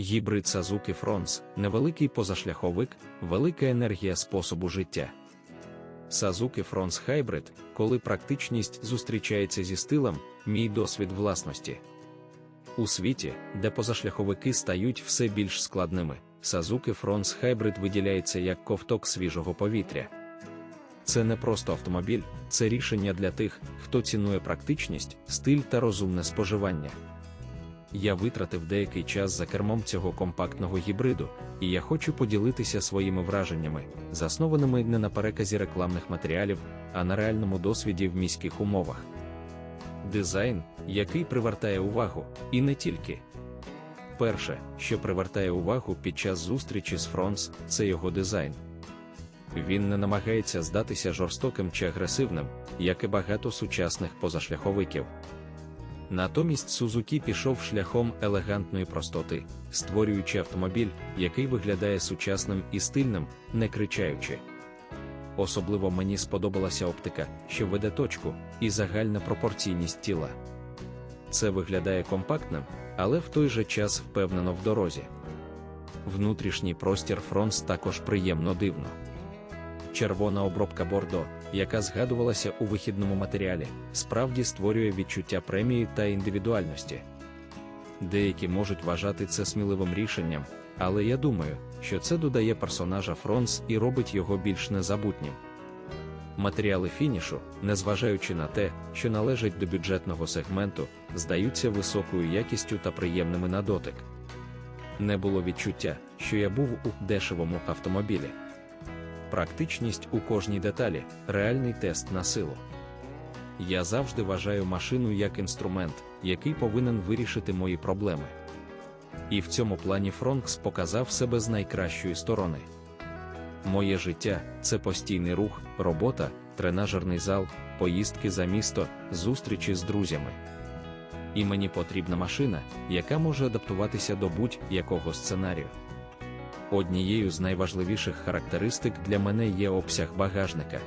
Гібрид Suzuki Fronts – невеликий позашляховик, велика енергія способу життя. Suzuki Fronts Hybrid, коли практичність зустрічається зі стилем, мій досвід власності. У світі, де позашляховики стають все більш складними, Suzuki Fronts Hybrid виділяється як ковток свіжого повітря. Це не просто автомобіль, це рішення для тих, хто цінує практичність, стиль та розумне споживання. Я витратив деякий час за кермом цього компактного гібриду, і я хочу поділитися своїми враженнями, заснованими не на переказі рекламних матеріалів, а на реальному досвіді в міських умовах. Дизайн, який привертає увагу, і не тільки. Перше, що привертає увагу під час зустрічі з Фронс, це його дизайн. Він не намагається здатися жорстоким чи агресивним, як і багато сучасних позашляховиків. Натомість Сузукі пішов шляхом елегантної простоти, створюючи автомобіль, який виглядає сучасним і стильним, не кричаючи. Особливо мені сподобалася оптика, що веде точку, і загальна пропорційність тіла. Це виглядає компактним, але в той же час впевнено в дорозі. Внутрішній простір Фронс також приємно дивно. Червона обробка бордо, яка згадувалася у вихідному матеріалі, справді створює відчуття премії та індивідуальності. Деякі можуть вважати це сміливим рішенням, але я думаю, що це додає персонажа Фронс і робить його більш незабутнім. Матеріали фінішу, незважаючи на те, що належать до бюджетного сегменту, здаються високою якістю та приємними на дотик. Не було відчуття, що я був у дешевому автомобілі. Практичність у кожній деталі реальний тест на силу. Я завжди вважаю машину як інструмент, який повинен вирішити мої проблеми. І в цьому плані Фронкс показав себе з найкращої сторони. Моє життя це постійний рух, робота, тренажерний зал, поїздки за місто, зустрічі з друзями. І мені потрібна машина, яка може адаптуватися до будь-якого сценарію. Однією з найважливіших характеристик для мене є обсяг багажника.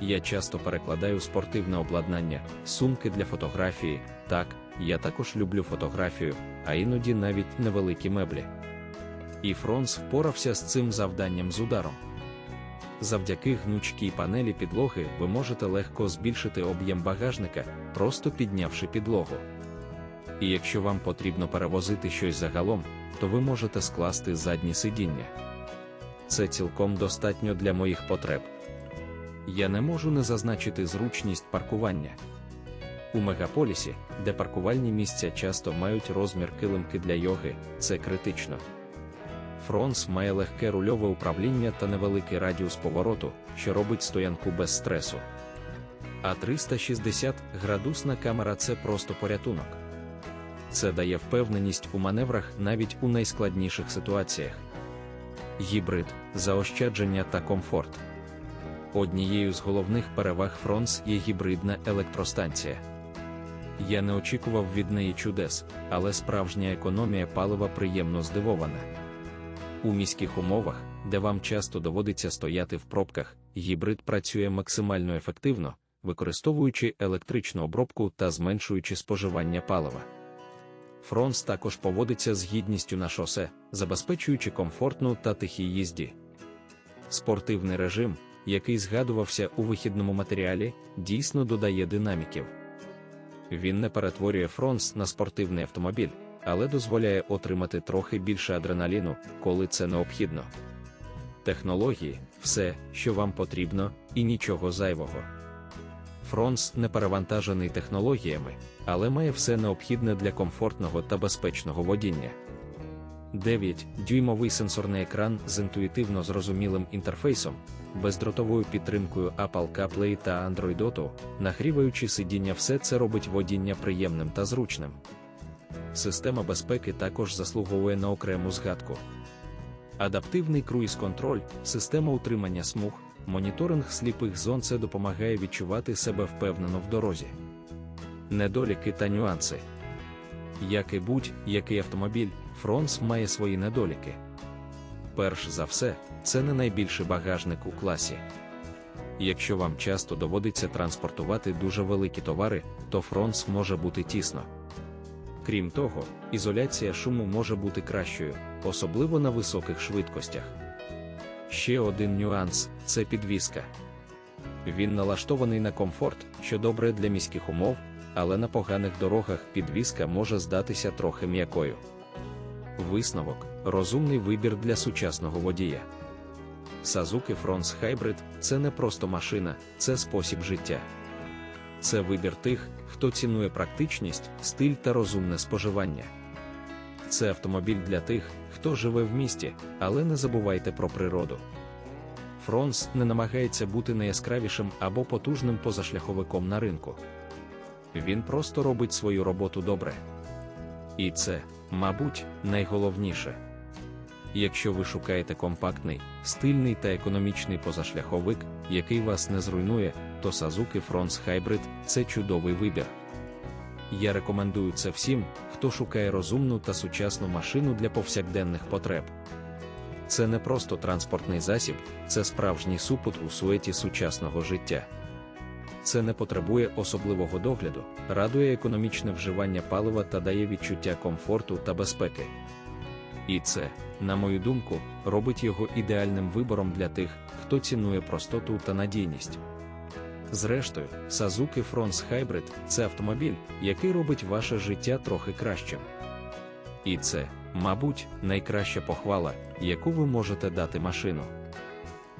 Я часто перекладаю спортивне обладнання, сумки для фотографії. Так, я також люблю фотографію, а іноді навіть невеликі меблі. І Фронс впорався з цим завданням з ударом. Завдяки гнучкій панелі підлоги ви можете легко збільшити об'єм багажника, просто піднявши підлогу. І якщо вам потрібно перевозити щось загалом, то ви можете скласти задні сидіння. Це цілком достатньо для моїх потреб. Я не можу не зазначити зручність паркування. У мегаполісі, де паркувальні місця часто мають розмір килимки для йоги, це критично. Фронс має легке рульове управління та невеликий радіус повороту, що робить стоянку без стресу. А 360 градусна камера це просто порятунок. Це дає впевненість у маневрах навіть у найскладніших ситуаціях. Гібрид, заощадження та комфорт. Однією з головних переваг Фронс є гібридна електростанція. Я не очікував від неї чудес, але справжня економія палива приємно здивована. У міських умовах, де вам часто доводиться стояти в пробках, гібрид працює максимально ефективно, використовуючи електричну обробку та зменшуючи споживання палива. Фронс також поводиться з гідністю на шосе, забезпечуючи комфортну та тихій їзді. Спортивний режим, який згадувався у вихідному матеріалі, дійсно додає динаміків. Він не перетворює Фронс на спортивний автомобіль, але дозволяє отримати трохи більше адреналіну, коли це необхідно. Технології все, що вам потрібно, і нічого зайвого. Фронс не перевантажений технологіями, але має все необхідне для комфортного та безпечного водіння. 9-дюймовий сенсорний екран з інтуїтивно зрозумілим інтерфейсом, бездротовою підтримкою Apple CarPlay та Android Auto, нагріваючи сидіння, все це робить водіння приємним та зручним. Система безпеки також заслуговує на окрему згадку. Адаптивний круїз-контроль, система утримання смуг, моніторинг сліпих зон це допомагає відчувати себе впевнено в дорозі. Недоліки та нюанси. Як і будь-який автомобіль, Фронс має свої недоліки. Перш за все, це не найбільший багажник у класі. Якщо вам часто доводиться транспортувати дуже великі товари, то Фронс може бути тісно. Крім того, ізоляція шуму може бути кращою, особливо на високих швидкостях. Ще один нюанс це підвіска. Він налаштований на комфорт, що добре для міських умов, але на поганих дорогах підвіска може здатися трохи м'якою. Висновок розумний вибір для сучасного водія. Suzuki Fronts Hybrid – це не просто машина, це спосіб життя. Це вибір тих, хто цінує практичність, стиль та розумне споживання. Це автомобіль для тих, хто живе в місті, але не забувайте про природу. Фронс не намагається бути найяскравішим або потужним позашляховиком на ринку. Він просто робить свою роботу добре. І це, мабуть, найголовніше. Якщо ви шукаєте компактний, стильний та економічний позашляховик, який вас не зруйнує, то Suzuki Fronts Hybrid – це чудовий вибір. Я рекомендую це всім, хто шукає розумну та сучасну машину для повсякденних потреб. Це не просто транспортний засіб, це справжній супут у суеті сучасного життя. Це не потребує особливого догляду, радує економічне вживання палива та дає відчуття комфорту та безпеки. І це, на мою думку, робить його ідеальним вибором для тих, хто цінує простоту та надійність. Зрештою, Suzuki Фронс Hybrid – це автомобіль, який робить ваше життя трохи кращим. І це, мабуть, найкраща похвала, яку ви можете дати машину.